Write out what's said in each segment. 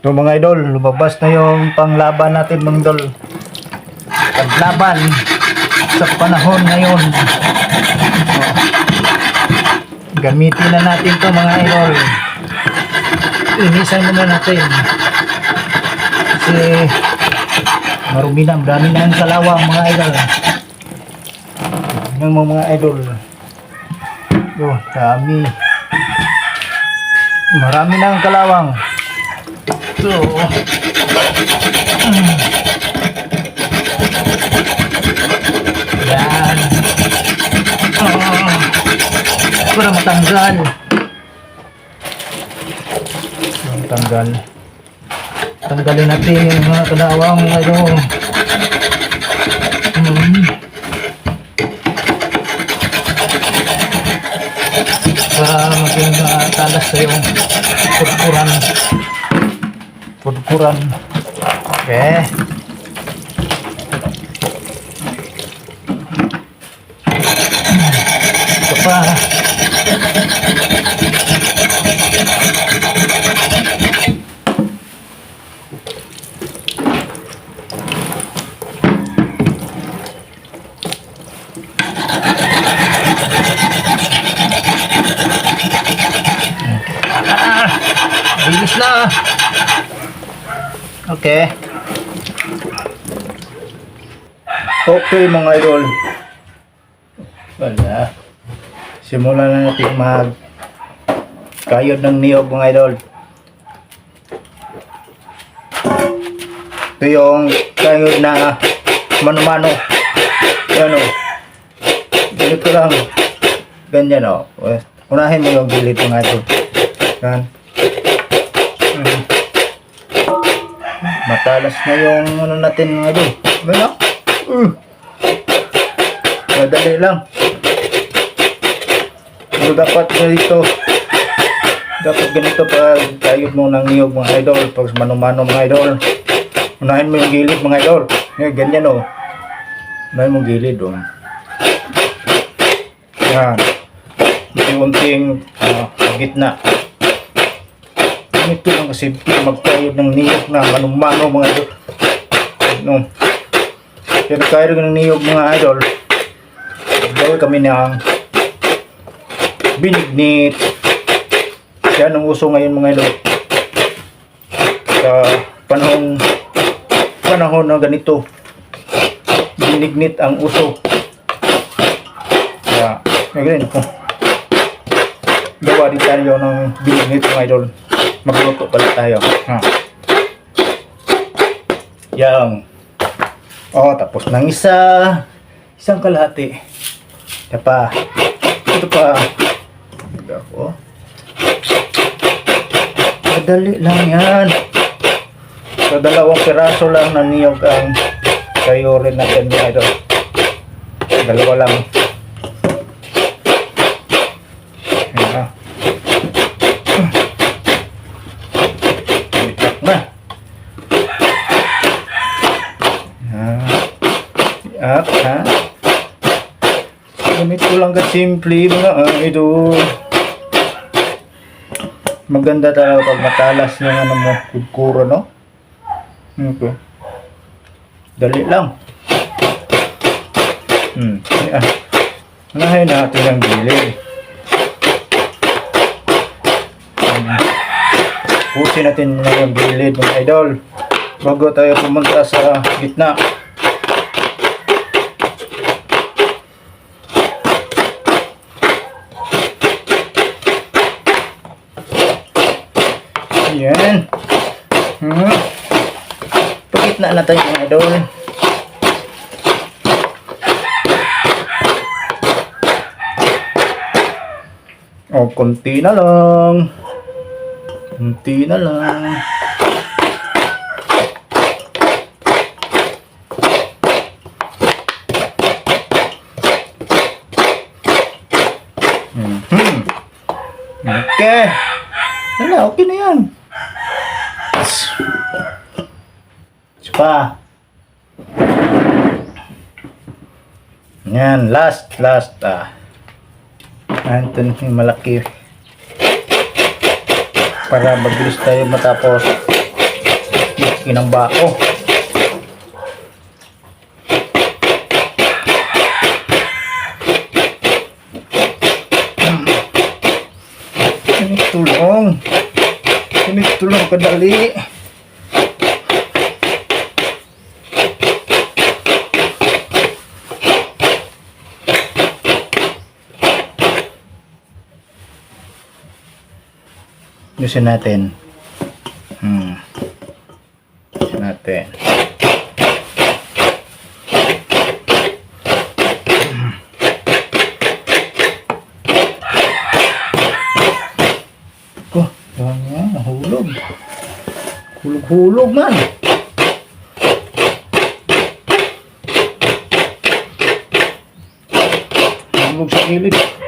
So mga idol, lumabas na yung panglaban natin mga idol. Paglaban sa panahon ngayon. So, gamitin na natin to mga idol. Inisan muna natin. Kasi marumi na, dami na ang kalawang mga idol. Yan mga mga idol. Oh, dami. Marami na ang kalawang. So, yan. Oh, para matanggal. Matanggal. Tanggalin natin yung mga kalawang ano. Hmm. Para maging uh, talas sa yung pudpuran. Pudpuran. Okay. Ito pa. Bilis na. Okay. Okay mga idol. Wala. Simulan na natin mag kayod ng niyog mga idol. Ito yung kayod na mano-mano. Yan o. Ganito lang. Ganyan o. Unahin mo yung gilid mga idol. Yan. Matalas na yung ano natin mga idol. Ganyan o. Uh. Madali lang. So dapat ganito. Dapat ganito pag kayod mo ng niyog mga idol. Pag mano-mano mga idol. Unahin mo yung gilid mga idol. Ngayon, ganyan o. Unahin mo yung gilid o. Yan. Unti-unting uh, gitna. Ito lang kasi magkayod ng niyog na mano-mano mga idol. No. Pero kaya ng niyog mga idol. Gawin kami ng binignit. Yan ang uso ngayon mga idol. Sa panahon panahon na ganito. Binignit ang uso. Kaya, may ganun po. Gawa din tayo ng binignit mga idol. Magluto pala tayo. Ha. Yang. Oh, tapos ng isa. Isang kalahati. Ito pa. Ito pa. Ito ako. Madali lang yan. So, dalawang piraso lang na niyog ang kayo rin natin mga idol. Dalawa lang. Ayan na. Bitak na. At ha. Ganito lang ka simple mga idol. Maganda talaga pag matalas yung ano mo, kudkuro, no? Okay. Dali lang. Hmm. Ah. Unahin natin ang gilid. Hmm. Pusin natin na yung gilid mga idol. Bago tayo pumunta sa gitna. Yan. Hmm. Pagitna na tayo mga idol. O, konti na lang. Konti na lang. Mhm. Okay. Wala, okay na yan. Pa. Yan, last, last. Ah. Ito yung malaki. Para mabilis tayo matapos. Laki ng bako. Ganito lang kadali. Gusto natin. Hmm. Gusto natin. Hmm. Oh, yan yan. Nahulog. Hulog-hulog man. Hulog sa kilid.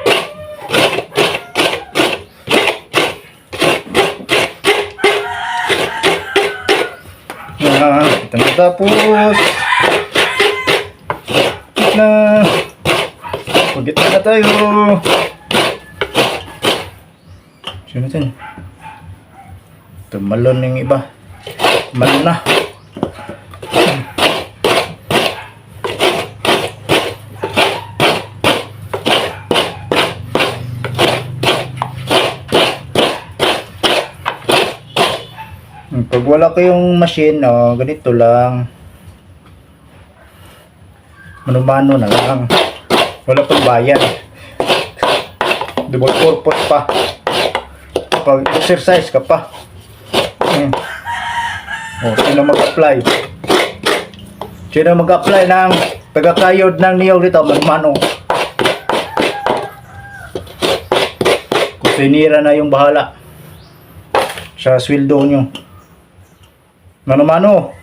Tapos. Na. Pagit na tayo. Sino natin? Tumalon yung iba. Tumalon na. Pag wala kayong machine, no, ganito lang. Mano-mano na lang. Wala pang bayad. Double purpose pa. Pag exercise ka pa. Hmm. Oh, sino mag-apply? Sino mag-apply ng pagkakayod ng niyog dito? Mano-mano. Kung sinira na yung bahala sa sweldo nyo. Mano-mano.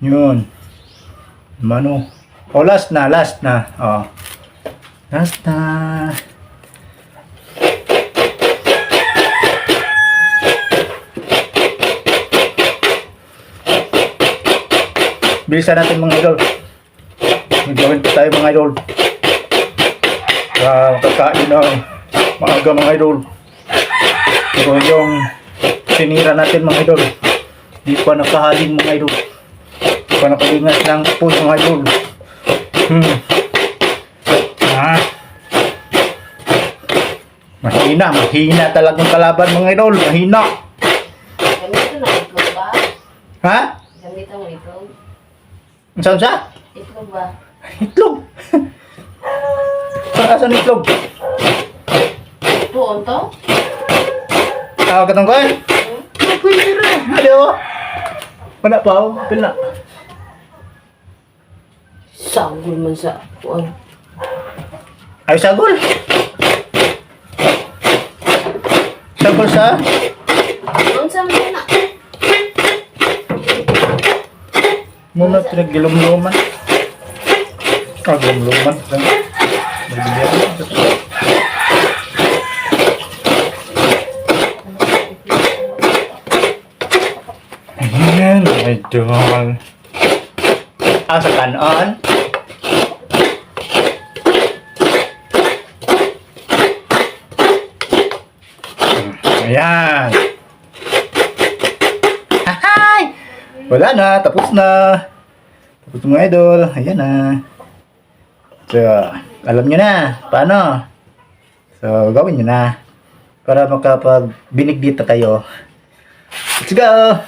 Yun. Mano. O, last na, last na. O. Last na. Bilisan natin mga idol. May gawin pa tayo mga idol. Sa kakain ng maaga mga idol. Pero yung sinira natin mga idol. Di pa nakahalin mga idol. Di pa nakalingas ng apoy mga idol. Hmm. Ah. Mahina, mahina talagang kalaban mga idol. Mahina. Gamito na itlog ba? Ha? Gamito mo itlog? Saan sa? Itlog ba? Itlog. Saan asan itlog? Tuon to? Tawag ka ko eh. Pwede rin. Wala pa oh. Pila. Sagol man sa tuon. Ay, sagol. Sagol sa? Tuon sa mga na. Muna pinaggilom-luman. Ah, gilom-luman. Nagbibigyan. Ayan, idol. Ah, sa kanon. Ayan. Hi! Wala na, tapos na. Tapos mga idol. Ayan na. So, alam nyo na. Paano? So, gawin nyo na. Para makapag binigdita kayo. Let's go!